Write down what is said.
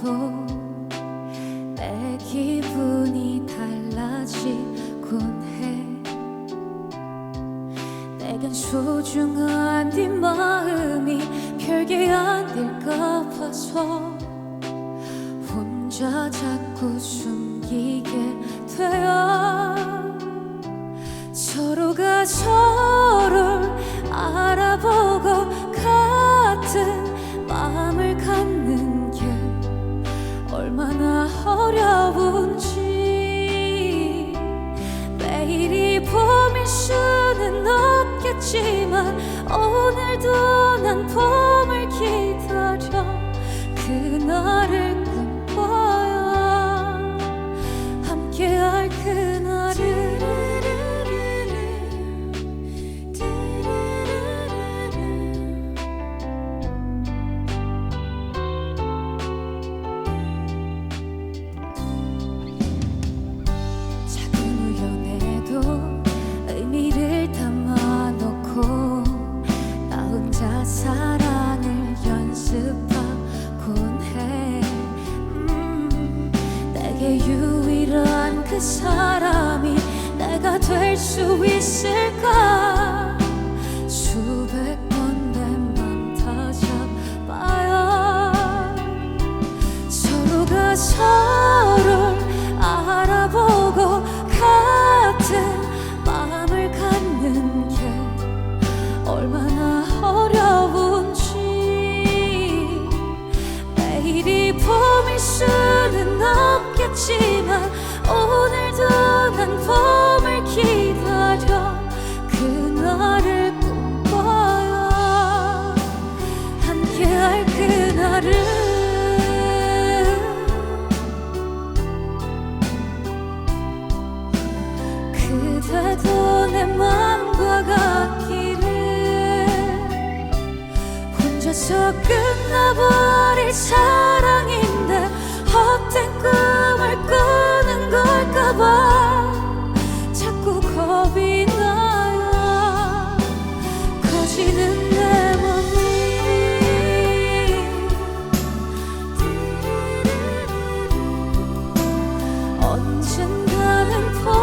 도내 기분이 달라지곤 해. 내겐 소중한 네 마음이 별게 아닐까 봐서 혼자 자꾸 숨기게 돼요 어려운지 매일이 봄일 수는 없겠지만 오늘도 난 봄을 기다려 그날을 내게 유일한 그 사람이 내가 될 수 있을까 真的冷风。